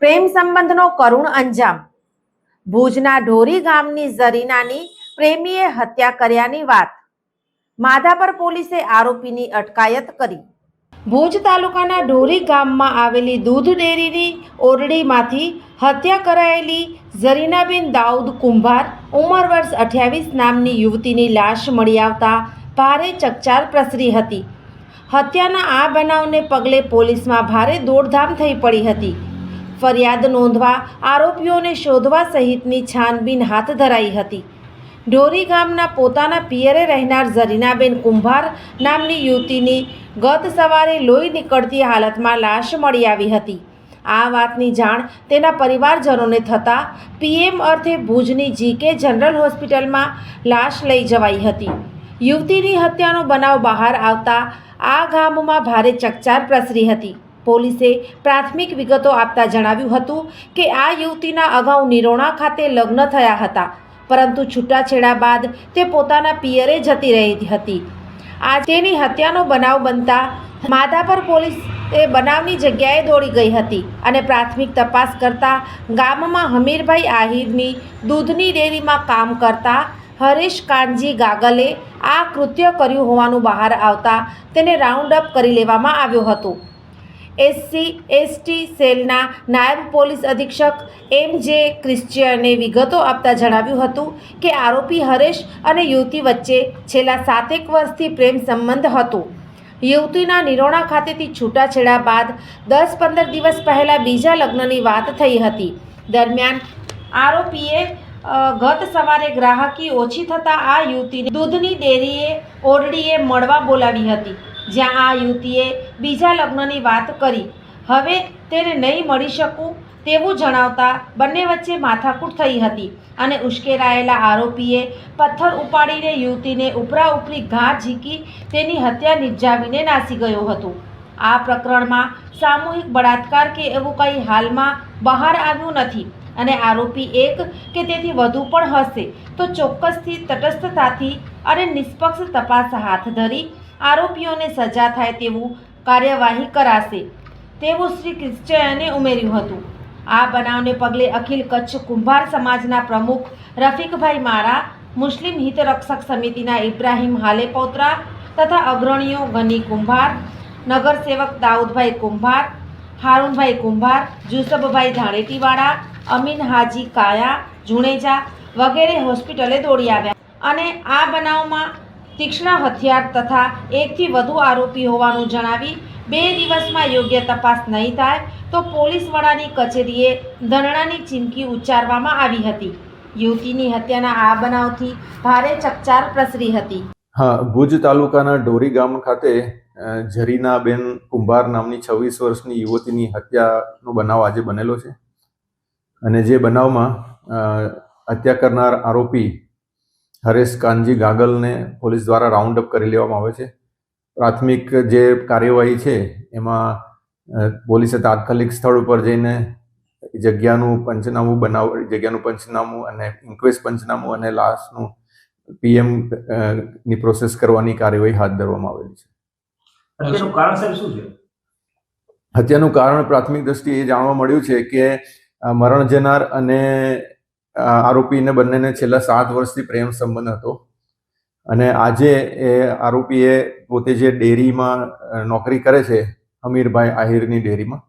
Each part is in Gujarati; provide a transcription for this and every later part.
પ્રેમ સંબંધનો કરુણ અંજામ. ભુજના ઢોરી ગામની ઝરીનાની પ્રેમીએ હત્યા કર્યાની વાત. માધાપર પોલીસે આરોપીની અટકાયત કરી. ભુજ તાલુકાના ઢોરી ગામમાં આવેલી દૂધ ડેરીની ઓરડીમાંથી હત્યા કરાયેલી ઝરીનાબેન દાઉદ કુંભાર ઉંમર વર્ષ અઠ્યાવીસ નામની યુવતીની લાશ મળી આવતા ભારે ચકચાર પ્રસરી હતી. હત્યાના આ બનાવને પગલે પોલીસમાં ભારે દોડધામ થઈ પડી હતી. ફરિયાદ નોંધવા આરોપીઓને શોધવા સહિતની છાનબીન હાથ ધરાઈ હતી. ઢોરી ગામના પોતાના પિયરે રહેનાર ઝરીનાબેન કુંભાર નામની યુવતીની ગત સવારે લોહી નીકળતી હાલતમાં લાશ મળી આવી હતી. આ વાતની જાણ તેના પરિવારજનોને થતાં પીએમ અર્થે ભુજની જીકે જનરલ હોસ્પિટલમાં લાશ લઈ જવાઈ હતી. યુવતીની હત્યાનો બનાવ બહાર આવતા આ ગામમાં ભારે ચકચાર પ્રસરી હતી. પોલીસે પ્રાથમિક વિગતો આપતા જણાવ્યું હતું કે આ યુવતીના અગાઉ નિરોણા ખાતે લગ્ન થયા હતા, પરંતુ છૂટાછેડા બાદ તે પોતાના પિયરે જતી રહી હતી. આ તેની હત્યાનો બનાવ બનતા માધાપર પોલીસ એ બનાવની જગ્યાએ દોડી ગઈ હતી અને પ્રાથમિક તપાસ કરતા ગામમાં હમીરભાઈ આહિરની દૂધની ડેરીમાં કામ કરતા હરેશ કાનજી ગાગલે આ કૃત્ય કર્યું હોવાનું બહાર આવતા તેને રાઉન્ડ અપ કરી લેવામાં આવ્યો હતો. એસસી, એસટી સેલના નાયબ પોલીસ અધિક્ષક એમ જે ક્રિશ્ચિયને વિગતો આપતા જણાવ્યું હતું કે આરોપી હરેશ અને યુવતી વચ્ચે છેલ્લા સાતેક વર્ષથી પ્રેમ સંબંધ હતો. યુવતીના નિરોણા ખાતેથી છૂટાછેડા બાદ દસ પંદર દિવસ પહેલાં બીજા લગ્નની વાત થઈ હતી. દરમિયાન આરોપીએ ગત સવારે ગ્રાહકી ઓછી થતાં આ યુવતીને દૂધની ડેરીએ, ઓરડીએ મળવા બોલાવી હતી. જ્યાં આ યુવતીએ બીજા લગ્નની વાત કરી. હવે તેને નહીં મળી શકું તેવું જણાવતા બંને વચ્ચે માથાકૂટ થઈ હતી અને ઉશ્કેરાયેલા આરોપીએ પથ્થર ઉપાડીને યુવતીને ઉપરા ઉપરી ઘા ઝીકી તેની હત્યા નિપજાવીને નાસી ગયો હતો. આ પ્રકરણમાં સામૂહિક બળાત્કાર કે એવું કંઈ હાલમાં બહાર આવ્યું નથી અને આરોપી એક કે તેથી વધુ પણ હશે તો ચોક્કસથી તટસ્થતાથી અને નિષ્પક્ષ તપાસ હાથ ધરી આરોપીઓને સજા થાય તેવું કાર્યવાહી કરાશે. તેવું શ્રી ક્રિશ્ચયને ઉમેર્યું હતું. આ બનાવને પગલે અખિલ કચ્છ કુંભાર સમાજના પ્રમુખ રફીકભાઈ મારા, મુસ્લિમ હિતરક્ષક સમિતિના ઇબ્રાહીમ હાલેપોત્રા તથા અગ્રણીઓ ગની કુંભાર, નગરસેવક દાઉદભાઈ કુંભાર, હારૂનભાઈ કુંભાર, જુસબભાઈ ધાણેટીવાળા અમીન હાજી કાયા જુણેજા વગેરે હોસ્પિટલે દોડી આવ્યા. અને આ બનાવમાં તીક્ષ્ણ હથિયાર તથા એકથી વધુ આરોપી હોવાનું જણાવી બે દિવસમાં યોગ્ય તપાસ નહીં થાય તો પોલીસ વડાની કચેરીએ ધરણાની ચીમકી ઉચ્ચારવામાં આવી હતી. યુવતીની હત્યાના આ બનાવથી ભારે ચકચાર પ્રસરી હતી. હા, ભુજ તાલુકાના ડોરી ગામ ખાતે ઝરીનાબેન કુંભાર નામની છવ્વીસ વર્ષની યુવતીની હત્યાનો બનાવ આજે બનેલો છે. અને જે બનાવમાં હત્યા કરનાર આરોપી હરેશ કાનજી ગાગલને પોલીસ દ્વારા રાઉન્ડ અપ કરી લેવામાં આવે છે. પ્રાથમિક જે કાર્યવાહી છે એમાં પોલીસે તાત્કાલિક સ્થળ ઉપર જઈને જગ્યાનું પંચનામું બનાવ જગ્યાનું પંચનામું અને ઇન્ક્વેસ્ટ પંચનામું અને લાશનું પીએમની પ્રોસેસ કરવાની કાર્યવાહી હાથ ધરવામાં આવેલી છે. હત્યાનું કારણ સાહેબ શું છે? હત્યાનું કારણ પ્રાથમિક દ્રષ્ટિએ એ જાણવા મળ્યું છે કે મરણ જનાર અને આરોપીને બંનેને છેલ્લા સાત વર્ષથી પ્રેમ સંબંધ હતો. અને આજે એ આરોપીએ પોતે જે ડેરીમાં નોકરી કરે છે, અમીરભાઈ આહિરની ડેરીમાં,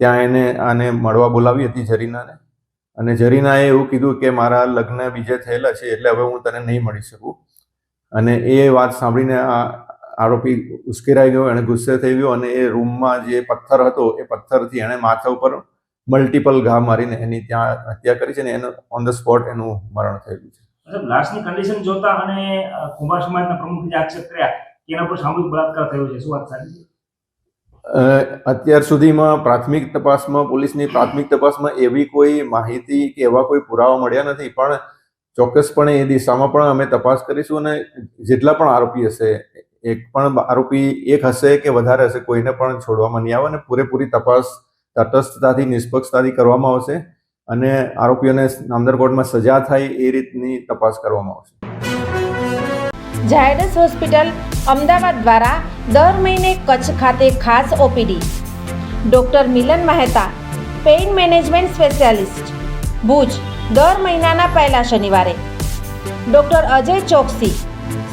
ત્યાં એને આને મળવા બોલાવી હતી જરીનાને. અને જરીનાએ એવું કીધું કે મારા લગ્ન બીજે થયેલા છે, એટલે હવે હું તને નહીં મળી શકું. અને એ વાત સાંભળીને આ આરોપી ઉશ્કેરાઈ ગયો, એણે ગુસ્સે થઈ ગયો અને એ રૂમમાં જે પથ્થર હતો, એ પથ્થરથી એણે માથા ઉપર મલ્ટિપલ ઘા મારીને એની ત્યાં હત્યા કરી છે ને એનું ઓન ધ સ્પોટ એનું મરણ થયેલું છે. લાશની કન્ડિશન જોતા અને કુમાર સમાજના પ્રમુખે જે આક્ષેપ કર્યા કે એના પર સામૂહિક બળાત્કાર થયો છે. શું વાત સાચી અત્યાર સુધીમાં પ્રાથમિક તપાસમાં પોલીસની પ્રાથમિક તપાસમાં એવી કોઈ માહિતી કે એવા કોઈ પુરાવા મળ્યા નથી પણ ચોક્કસપણે એ દિશામાં પણ અમે તપાસ કરીશું અને જેટલા પણ આરોપી હશે એક પણ આરોપી એક હશે કે વધારે હશે કોઈને પણ છોડવામાં નહીં આવે અને પૂરેપૂરી તપાસ તટસ્થતાથી, નિષ્પક્ષતાથી કરવામાં આવશે અને આરોપીઓને નામદાર કોર્ટમાં સજા થાય એ રીતની તપાસ કરવામાં આવશે. ઝાયડસ હોસ્પિટલ અમદાવાદ દ્વારા દર મહિને કચ્છ ખાતે ખાસ OPD. Doctor Milan Mehta, pain management specialist. Bhuj, દર મહિનાના પહેલા શનિવારે. ડૉક્ટર અજય ચોકસી,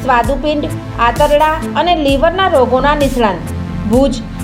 સ્વાદુપિંડ, આંતરડા અને લીવરના રોગોના નિષ્ણાંત. ભુજ